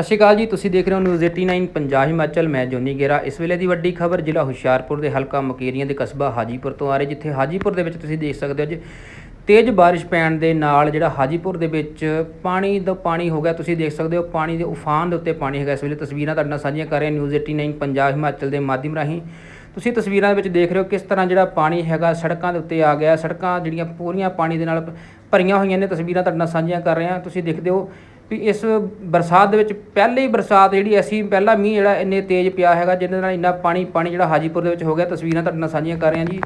ਸਤਿ ਸ਼੍ਰੀ ਅਕਾਲ ਜੀ, ਤੁਸੀਂ ਦੇਖ ਰਹੇ ਹੋ ਨਿਊਜ਼ 89 ਪੰਜਾਬ ਹਿਮਾਚਲ, ਮੈਂ ਜੋਨੀ ਗੇਰਾ। ਇਸ ਵੇਲੇ ਦੀ ਵੱਡੀ ਖਬਰ ਜ਼ਿਲ੍ਹਾ ਹੁਸ਼ਿਆਰਪੁਰ ਦੇ ਹਲਕਾ ਮਕੇਰੀਆਂ ਦੇ ਕਸਬਾ ਹਾਜੀਪੁਰ ਤੋਂ ਆ ਰਹੀ, ਜਿੱਥੇ ਹਾਜੀਪੁਰ ਦੇ ਵਿੱਚ ਤੁਸੀਂ ਦੇਖ ਸਕਦੇ ਹੋ ਅੱਜ ਤੇਜ਼ ਬਾਰਿਸ਼ ਪੈਣ ਦੇ ਨਾਲ ਜਿਹੜਾ ਹਾਜੀਪੁਰ ਦੇ ਵਿੱਚ ਪਾਣੀ ਦਾ ਪਾਣੀ ਹੋ ਗਿਆ, ਤੁਸੀਂ ਦੇਖ ਸਕਦੇ ਹੋ ਪਾਣੀ ਦੇ ਉਫਾਨ ਦੇ ਉੱਤੇ ਪਾਣੀ ਹੈਗਾ। ਇਸ ਵੇਲੇ ਤਸਵੀਰਾਂ ਤੁਹਾਡੇ ਨਾਲ ਸਾਂਝੀਆਂ ਕਰ ਰਹੇ ਹਾਂ ਨਿਊਜ਼ 89 ਪੰਜਾਬ ਹਿਮਾਚਲ ਦੇ ਮਾਧਿਅਮ ਰਾਹੀਂ। ਤੁਸੀਂ ਤਸਵੀਰਾਂ ਦੇ ਵਿੱਚ ਦੇਖ ਰਹੇ ਹੋ ਕਿਸ ਤਰ੍ਹਾਂ ਜਿਹੜਾ ਪਾਣੀ ਹੈਗਾ, ਸੜਕਾਂ ਦੇ ਉੱਤੇ ਆ ਗਿਆ। ਸੜਕਾਂ ਜਿਹੜੀਆਂ ਪੂਰੀਆਂ ਪਾਣੀ ਦੇ ਨਾਲ ਭਰੀਆਂ ਹੋਈਆਂ ਨੇ, ਤਸਵੀਰਾਂ ਤੁਹਾਡੇ ਨਾਲ ਸਾਂਝੀਆਂ ਕਰ ਰਹੇ ਹਾਂ। ਤੁਸੀਂ ਦੇਖਦੇ ਹੋ ਵੀ ਇਸ ਬਰਸਾਤ ਦੇ ਵਿੱਚ ਪਹਿਲੀ ਬਰਸਾਤ ਜਿਹੜੀ ਅਸੀਂ ਪਹਿਲਾ ਮੀਂਹ ਜਿਹੜਾ ਇੰਨੇ ਤੇਜ਼ ਪਿਆ ਹੈਗਾ, ਜਿਹਦੇ ਨਾਲ ਇੰਨਾ ਪਾਣੀ ਪਾਣੀ ਜਿਹੜਾ ਹਾਜੀਪੁਰ ਦੇ ਵਿੱਚ ਹੋ ਗਿਆ, ਤਸਵੀਰਾਂ ਤੁਹਾਡੇ ਨਾਲ ਸਾਂਝੀਆਂ ਕਰ ਰਹੇ ਹਾਂ ਜੀ।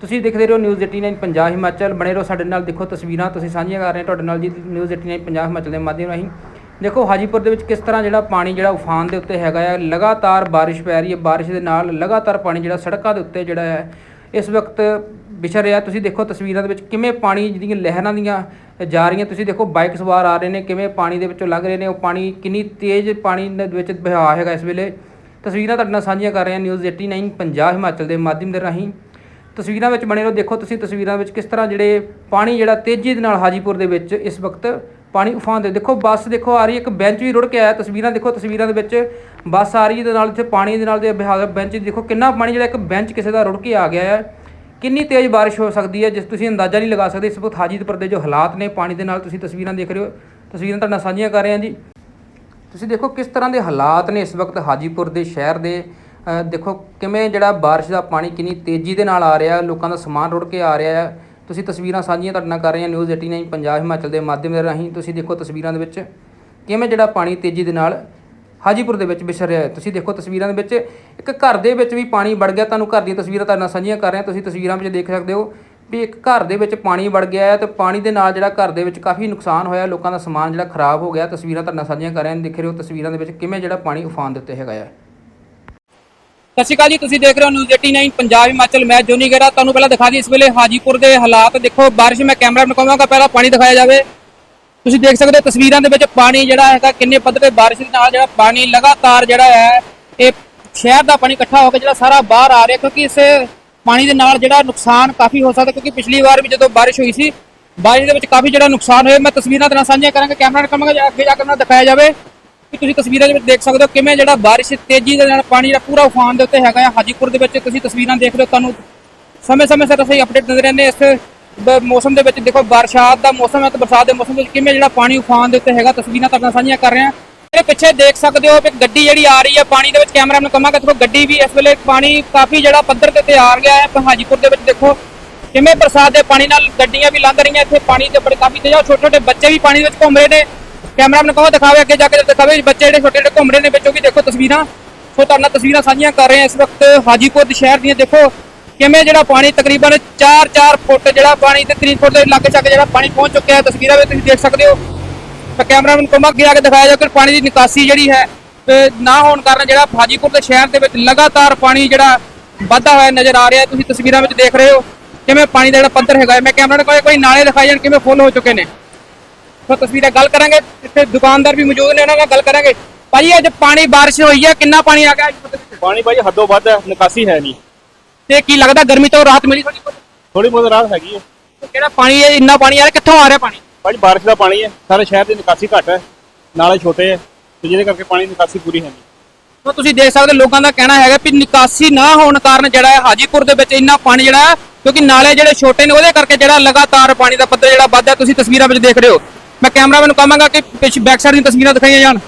ਤੁਸੀਂ ਦੇਖਦੇ ਰਹੋ ਨਿਊਜ਼ 89 ਪੰਜਾਬ ਹਿਮਾਚਲ, ਬਣੇ ਰਹੋ ਸਾਡੇ ਨਾਲ, ਦੇਖੋ ਤਸਵੀਰਾਂ ਤੁਸੀਂ ਸਾਂਝੀਆਂ ਕਰ ਰਹੇ ਹਾਂ ਤੁਹਾਡੇ ਨਾਲ ਜੀ ਨਿਊਜ਼ 89 ਪੰਜਾਬ ਹਿਮਾਚਲ ਦੇ ਮਾਧਿਅਮ ਰਾਹੀਂ। ਦੇਖੋ ਹਾਜੀਪੁਰ ਦੇ ਵਿੱਚ ਕਿਸ ਤਰ੍ਹਾਂ ਜਿਹੜਾ ਪਾਣੀ ਜਿਹੜਾ ਉਫਾਨ ਦੇ ਉੱਤੇ ਹੈਗਾ ਹੈ ਲਗਾਤਾਰ ਬਾਰਿਸ਼ ਪੈ ਰਹੀ ਹੈ, ਬਾਰਿਸ਼ ਦੇ ਨਾਲ ਲਗਾਤਾਰ ਪਾਣੀ ਜਿਹੜਾ ਸੜਕਾਂ ਦੇ ਉੱਤੇ ਜਿਹੜਾ ਹੈ ਇਸ ਵਕਤ ਵਿਛੜ ਰਿਹਾ। ਤੁਸੀਂ ਦੇਖੋ ਤਸਵੀਰਾਂ ਦੇ ਵਿੱਚ ਕਿਵੇਂ ਪਾਣੀ ਜਿਹੜੀਆਂ ਲਹਿਰਾਂ ਦੀਆਂ ਜਾ ਰਹੀਆਂ। ਤੁਸੀਂ ਦੇਖੋ ਬਾਈਕ ਸਵਾਰ ਆ ਰਹੇ ਨੇ, ਕਿਵੇਂ ਪਾਣੀ ਦੇ ਵਿੱਚੋਂ ਲੰਘ ਰਹੇ ਨੇ। ਉਹ ਪਾਣੀ ਕਿੰਨੀ ਤੇਜ਼ ਪਾਣੀ ਦੇ ਵਿੱਚ ਵਹਾਅ ਹੈਗਾ ਇਸ ਵੇਲੇ। ਤਸਵੀਰਾਂ ਤੁਹਾਡੇ ਨਾਲ ਸਾਂਝੀਆਂ ਕਰ ਰਹੇ ਹਾਂ ਨਿਊਜ਼ 89 ਪੰਜਾਬ, ਹਿਮਾਚਲ ਦੇ ਮਾਧਿਅਮ ਦੇ ਰਾਹੀਂ। ਤਸਵੀਰਾਂ ਵਿੱਚ ਬਣੇ ਰਹੋ। ਦੇਖੋ ਤੁਸੀਂ ਤਸਵੀਰਾਂ ਵਿੱਚ ਕਿਸ ਤਰ੍ਹਾਂ ਜਿਹੜੇ ਪਾਣੀ ਜਿਹੜਾ ਤੇਜ਼ੀ ਦੇ ਨਾਲ ਹਾਜੀਪੁਰ ਦੇ ਵਿੱਚ ਇਸ ਵਕਤ ਪਾਣੀ ਉਫਾਨ ਦੇ ਦੇਖੋ ਬੱਸ ਦੇਖੋ ਆ ਰਹੀ ਇੱਕ ਬੈਂਚ ਵੀ ਰੁੜ ਕੇ ਆਇਆ। ਤਸਵੀਰਾਂ ਦੇਖੋ, ਤਸਵੀਰਾਂ ਦੇ ਵਿੱਚ ਬੱਸ ਆ ਰਹੀ ਹੈ ਨਾਲ ਇੱਥੇ ਪਾਣੀ ਦੇ ਨਾਲ ਦੇ ਬਿਹਾਰ ਬੈਂਚ ਦੇਖੋ ਕਿੰਨਾ ਪਾਣੀ, ਜਿਹੜਾ ਇੱਕ ਬੈਂਚ ਕਿਸੇ ਦਾ ਰੁੜ ਕੇ ਆ ਗਿਆ ਹੈ। ਕਿੰਨੀ ਤੇਜ਼ ਬਾਰਿਸ਼ ਹੋ ਸਕਦੀ ਹੈ, ਜਿਸ ਤੁਸੀਂ ਅੰਦਾਜ਼ਾ ਨਹੀਂ ਲਗਾ ਸਕਦੇ ਇਸ ਵਕਤ ਹਾਜੀਪੁਰ ਦੇ ਜੋ ਹਾਲਾਤ ਨੇ ਪਾਣੀ ਦੇ ਨਾਲ, ਤੁਸੀਂ ਤਸਵੀਰਾਂ ਦੇਖ ਰਹੇ ਹੋ। ਤਸਵੀਰਾਂ ਤੁਹਾਡੇ ਨਾਲ ਸਾਂਝੀਆਂ ਕਰ ਰਹੇ ਹਾਂ ਜੀ। ਤੁਸੀਂ ਦੇਖੋ ਕਿਸ ਤਰ੍ਹਾਂ ਦੇ ਹਾਲਾਤ ਨੇ ਇਸ ਵਕਤ ਹਾਜੀਪੁਰ ਦੇ ਸ਼ਹਿਰ ਦੇ। ਦੇਖੋ ਕਿਵੇਂ ਜਿਹੜਾ ਬਾਰਿਸ਼ ਦਾ ਪਾਣੀ ਕਿੰਨੀ ਤੇਜ਼ੀ ਦੇ ਨਾਲ ਆ ਰਿਹਾ, ਲੋਕਾਂ ਦਾ ਸਮਾਨ ਰੁੜ ਕੇ ਆ ਰਿਹਾ ਹੈ। ਤੁਸੀਂ ਤਸਵੀਰਾਂ ਸਾਂਝੀਆਂ ਤੁਹਾਡੇ ਨਾਲ ਕਰ ਰਹੇ ਹਾਂ, ਨਿਊਜ਼ 89 ਪੰਜਾਬ, ਹਿਮਾਚਲ ਦੇ ਮਾਧਿਅਮ ਦੇ ਰਾਹੀਂ। ਤੁਸੀਂ ਦੇਖੋ ਤਸਵੀਰਾਂ ਦੇ ਵਿੱਚ ਕਿਵੇਂ ਜਿਹੜਾ ਪਾਣੀ ਤੇਜ਼ੀ ਦੇ ਨਾਲ ਹਾਜੀਪੁਰ ਦੇ ਵਿੱਚ ਵਿਸਰ ਰਿਹਾ ਹੈ। ਤੁਸੀਂ ਦੇਖੋ ਤਸਵੀਰਾਂ ਦੇ ਵਿੱਚ ਇੱਕ ਘਰ ਦੇ ਵਿੱਚ ਵੀ ਪਾਣੀ ਵੜ ਗਿਆ। ਤੁਹਾਨੂੰ ਘਰ ਦੀਆਂ ਤਸਵੀਰਾਂ ਤੁਹਾਡੇ ਨਾਲ ਸਾਂਝੀਆਂ ਕਰ ਰਿਹਾ। ਤੁਸੀਂ ਤਸਵੀਰਾਂ ਵਿੱਚ ਦੇਖ ਸਕਦੇ ਹੋ ਵੀ ਇੱਕ ਘਰ ਦੇ ਵਿੱਚ ਪਾਣੀ ਵੜ ਗਿਆ ਹੈ ਤੇ ਪਾਣੀ ਦੇ ਨਾਲ ਜਿਹੜਾ ਘਰ ਦੇ ਵਿੱਚ ਕਾਫੀ ਨੁਕਸਾਨ ਹੋਇਆ। ਲੋਕਾਂ ਦਾ ਸਮਾਨ ਜਿਹੜਾ ਖਰਾਬ ਹੋ ਗਿਆ। ਤਸਵੀਰਾਂ ਤੁਹਾਡੇ ਨਾਲ ਸਾਂਝੀਆਂ ਕਰ ਰਹੇ। ਹਾਂ ਦੇਖ ਰਹੇ ਹੋ ਤਸਵੀਰਾਂ ਦੇ ਵਿੱਚ ਕਿਵੇਂ ਜਿਹੜਾ ਪਾਣੀ ਉਫਾਨ ਦਿੱਤੇ ਹੈਗਾ ਹੈ। ਸਤਿ ਸ਼੍ਰੀ ਅਕਾਲ ਜੀ। ਤੁਸੀਂ ਦੇਖ ਰਹੇ ਹੋ ਨਿਊਜ਼ 89 ਪੰਜਾਬ ਹਿਮਾਚਲ। ਮੈਂ ਜੋਨੀ ਗੇਰਾ ਤੁਹਾਨੂੰ ਪਹਿਲਾਂ ਦਿਖਾ ਦੀ ਇਸ ਵੇਲੇ ਹਾਜੀਪੁਰ ਦੇ ਹਾਲਾਤ। ਦੇਖੋ ਬਾਰਿਸ਼ ਮੈਂ ਕੈਮਰਾ ਨੂੰ ਕਹਾਂਗਾ ਪਹਿਲਾਂ ਪਾਣੀ ਦਿਖਾਇਆ ਜਾਵੇ। ਤੁਸੀਂ ਦੇਖ ਸਕਦੇ ਹੋ ਤਸਵੀਰਾਂ ਦੇ ਵਿੱਚ ਪਾਣੀ ਜਿਹੜਾ ਹੈਗਾ, ਕਿੰਨੇ ਪੱਧਰ ਤੇ ਬਾਰਿਸ਼ ਦੇ ਨਾਲ ਜਿਹੜਾ ਪਾਣੀ ਲਗਾਤਾਰ ਜਿਹੜਾ ਹੈ, ਇਹ ਸ਼ਹਿਰ ਦਾ ਪਾਣੀ ਇਕੱਠਾ ਹੋ ਕੇ ਜਿਹੜਾ ਸਾਰਾ ਬਾਹਰ ਆ ਰਿਹਾ, ਕਿਉਂਕਿ ਇਸ ਪਾਣੀ ਦੇ ਨਾਲ ਜਿਹੜਾ ਨੁਕਸਾਨ ਕਾਫੀ ਹੋ ਸਕਦਾ, ਕਿਉਂਕਿ ਪਿਛਲੀ ਵਾਰ ਵੀ ਜਦੋਂ ਬਾਰਿਸ਼ ਹੋਈ ਸੀ, ਬਾਰਿਸ਼ ਦੇ ਵਿੱਚ ਕਾਫੀ ਜਿਹੜਾ ਨੁਕਸਾਨ ਹੋਇਆ। ਮੈਂ ਤਸਵੀਰਾਂ ਦੇ ਨਾਲ ਸਾਂਝੀਆਂ ਕਰਾਂਗਾ, ਕੈਮਰਾ ਨੂੰ ਕਹਾਂਗਾ ਅੱਗੇ ਜਾ ਕੇ ਨਾ ਦਿਖਾਇਆ ਜਾਵੇ ਕਿ ਤੁਸੀਂ ਤਸਵੀਰਾਂ ਦੇ ਵਿੱਚ ਦੇਖ ਸਕਦੇ ਹੋ ਕਿਵੇਂ ਜਿਹੜਾ ਬਾਰਿਸ਼ ਤੇਜ਼ੀ ਦੇ ਨਾਲ ਪਾਣੀ ਜਿਹੜਾ ਪੂਰਾ ਉਫਾਨ ਦੇ ਉੱਤੇ ਹੈਗਾ ਆ। ਹਾਜੀਪੁਰ ਦੇ ਵਿੱਚ ਤੁਸੀਂ ਤਸਵੀਰਾਂ ਦੇਖ ਰਹੇ ਹੋ, ਤੁਹਾਨੂੰ ਸਮੇਂ-ਸਮੇਂ ਸਿਰ ਅਸੀਂ ਅਪਡੇਟ ਦਿੰਦੇ ਰਹਿੰਦੇ ਹਾਂ ਇਸ ਮੌਸਮ ਦੇ ਵਿੱਚ ਦੇਖੋ, ਬਰਸਾਤ ਦਾ ਮੌਸਮ ਹੈ ਤੇ ਬਰਸਾਤ ਦੇ ਮੌਸਮ ਦੇ ਵਿੱਚ ਕਿਵੇਂ ਜਿਹੜਾ ਪਾਣੀ ਉਫਾਨ ਦੇ ਉੱਤੇ ਹੈਗਾ, ਤਸਵੀਰਾਂ ਤੁਹਾਡੇ ਨਾਲ ਸਾਂਝੀਆਂ ਕਰ ਰਹੇ। ਹਾਂ ਇਹਦੇ ਪਿੱਛੇ ਦੇਖ ਸਕਦੇ ਹੋ ਕਿ ਗੱਡੀ ਜਿਹੜੀ ਆ ਰਹੀ ਹੈ, ਪਾਣੀ ਦੇ ਵਿੱਚ ਕੈਮਰਾ ਨੂੰ ਕਮਾਂਗਾ ਦੇਖੋ ਗੱਡੀ ਵੀ ਇਸ ਵੇਲੇ ਪਾਣੀ ਕਾਫੀ ਜਿਹੜਾ ਪੱਧਰ ਤੇ ਤੇ ਆ ਗਿਆ ਹੈ ਹਾਜੀਪੁਰ ਦੇ ਵਿੱਚ ਦੇਖੋ ਕਿਵੇਂ ਬਰਸਾਤ ਦੇ ਪਾਣੀ ਨਾਲ ਗੱਡੀਆਂ ਵੀ ਲੰਘ ਰਹੀਆਂ, ਇੱਥੇ ਪਾਣੀ ਦੇ ਬੜੇ ਕਾਫੀ ਤੇਜ਼ ਛੋਟੇ ਛੋਟੇ ਬੱਚੇ ਵੀ ਪਾਣੀ ਦੇ ਵਿੱਚ ਘੁੰਮ ਰਹੇ ਨੇ। ਕੈਮਰਾ ਨੂੰ ਕਹੋ ਦਿਖਾਵੇ ਅੱਗੇ ਜਾ ਕੇ ਦਿਖਾਵੇ ਬੱਚੇ ਜਿਹੜੇ ਛੋਟੇ ਛੋਟੇ ਘੁੰਮ ਰਹੇ ਨੇ, ਵਿੱਚੋਂ ਵੀ ਦੇਖੋ ਤਸਵੀਰਾਂ। ਸੋ ਤੁਹਾਡੇ ਨਾਲ ਤਸਵੀਰਾਂ ਸਾਂਝੀਆਂ ਕਰ ਰਹੇ ਹਾਂ ਇਸ ਵਕਤ ਹਾਜੀਪੁਰ ਸ਼ਹਿਰ ਦੀਆਂ, ਦੇਖੋ ਕਿਵੇਂ ਜਿਹੜਾ ਪਾਣੀ ਤਕਰੀਬਨ 4-4 ਫੁੱਟ ਜਿਹੜਾ ਪਾਣੀ ਤੇ 3 ਫੁੱਟ ਦੇ ਲਾਗੇ ਚੱਕ ਜਿਹੜਾ ਪਾਣੀ ਪਹੁੰਚ ਚੁੱਕਿਆ ਹੈ, ਤਸਵੀਰਾਂ ਵਿੱਚ ਤੁਸੀਂ ਦੇਖ ਸਕਦੇ ਹੋ। ਤਾਂ ਕੈਮਰਾ ਨੂੰ ਅੱਗੇ ਆ ਕੇ ਦਿਖਾਇਆ ਜਾ ਕਿ ਪਾਣੀ ਦੀ ਨਿਕਾਸੀ ਜਿਹੜੀ ਹੈ ਨਾ ਹੋਣ ਕਾਰਨ ਜਿਹੜਾ ਫਾਜੀਪੁਰ ਦੇ ਸ਼ਹਿਰ ਦੇ ਵਿੱਚ ਲਗਾਤਾਰ ਪਾਣੀ ਜਿਹੜਾ ਵੱਧਦਾ ਹੋਇਆ ਨਜ਼ਰ ਆ ਰਿਹਾ ਤੁਸੀਂ ਤਸਵੀਰਾਂ ਵਿੱਚ ਦੇਖ ਰਹੇ ਹੋ ਕਿਵੇਂ ਪਾਣੀ ਦਾ ਜਿਹੜਾ ਪੱਧਰ ਹੈਗਾ ਹੈ। ਮੈਂ ਕੈਮਰਾ ਨੂੰ ਕੋਈ ਕੋਈ ਨਾਲੇ ਦਿਖਾਏ ਜਾਣ ਕਿਵੇਂ ਫੁੱਲ ਹੋ ਚੁੱਕੇ ਨੇ। ਸੋ ਤਸਵੀਰਾਂ ਗੱਲ ਕਰਾਂਗੇ। ਇੱਥੇ ਦੁਕਾਨਦਾਰ ਵੀ ਮੌਜੂਦ ਨੇ, ਉਹਨਾਂ ਨਾਲ ਗੱਲ ਕਰਾਂਗੇ। ਭਾਜੀ, ਅੱਜ ਪਾਣੀ ਬਾਰਿਸ਼ ਹੋਈ ਹੈ। ਕਿੰਨਾ ਪਾਣੀ ਆ ਗਿਆ? ਅੱਜ ਦੇ ਵਿੱਚ? ਪਾਣੀ ਭਾਈ ਹੱਦੋਂ ਵੱਧ ਹੈ, ਨਿਕਾਸੀ ਹੈ ਨਹੀਂ। ਤੇ ਕੀ ਲੱਗਦਾ ਗਰਮੀ ਤੋਂ ਰਾਹਤ ਮਿਲੀ ਥੋੜੀ ਥੋੜੀ ਬਹੁਤ ਰਾਹਤ ਹੈਗੀ ਹੈ। ਕਿਹੜਾ ਪਾਣੀ ਹੈ ਇੰਨਾ ਪਾਣੀ ਆ ਰਿਹਾ ਕਿੱਥੋਂ ਆ ਰਿਹਾ ਪਾਣੀ? ਭਾਈ ਬਾਰਿਸ਼ ਦਾ ਪਾਣੀ ਹੈ। ਸਾਰੇ ਸ਼ਹਿਰ ਦੀ ਨਿਕਾਸੀ ਘੱਟ ਹੈ। ਨਾਲੇ ਛੋਟੇ ਹੈ। ਤੇ ਜਿਹਦੇ ਕਰਕੇ ਪਾਣੀ ਦੀ ਨਿਕਾਸੀ ਪੂਰੀ ਹੈ ਨਹੀਂ। ਸੋ ਤੁਸੀਂ ਦੇਖ ਸਕਦੇ ਲੋਕਾਂ ਦਾ ਕਹਿਣਾ ਹੈਗਾ ਵੀ ਨਿਕਾਸੀ ਨਾ ਹੋਣ ਕਾਰਨ ਜਿਹੜਾ ਹੈ ਹਾਜੀਪੁਰ ਦੇ ਵਿੱਚ ਇੰਨਾ ਪਾਣੀ ਜਿਹੜਾ ਹੈ ਕਿਉਂਕਿ ਨਾਲੇ ਜਿਹੜੇ ਛੋਟੇ ਨੇ ਉਹਦੇ ਕਰਕੇ ਜਿਹੜਾ ਲਗਾਤਾਰ ਪਾਣੀ ਦਾ ਪੱਧਰ ਜਿਹੜਾ ਵੱਧਦਾ ਤੁਸੀਂ ਤਸਵੀਰਾਂ ਵਿੱਚ ਦੇਖ ਰਹੇ ਹੋ। ਮੈਂ ਕੈਮਰਾਮੈਨ ਨੂੰ ਕਹਾਂਗਾ ਕਿ ਪਿੱਛ ਬੈਕ ਸਾਈਡ ਦੀਆਂ ਤਸਵੀਰਾਂ ਦਿਖਾਈਆਂ ਜਾਣ।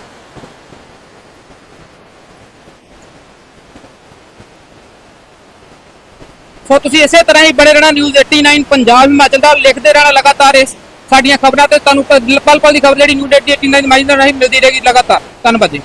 ਸੋ ਤੁਸੀਂ ਇਸੇ ਤਰ੍ਹਾਂ ਹੀ ਬੜੇ ਰਹਿਣਾ ਨਿਊਜ਼ 89 ਪੰਜਾਬ ਹਿਮਾਚਲ ਦਾ, ਲਿਖਦੇ ਰਹਿਣਾ ਲਗਾਤਾਰ ਇਸ ਸਾਡੀਆਂ ਖਬਰਾਂ ਤੇ ਤੁਹਾਨੂੰ ਪਲ ਪਲ ਦੀ ਖਬਰ ਜਿਹੜੀ ਨਿਊਜ਼ 89 ਮਾਈਨਰ ਰਾਹੀਂ ਮਿਲਦੀ ਰਹੇਗੀ ਲਗਾਤਾਰ। ਧੰਨਵਾਦ ਜੀ।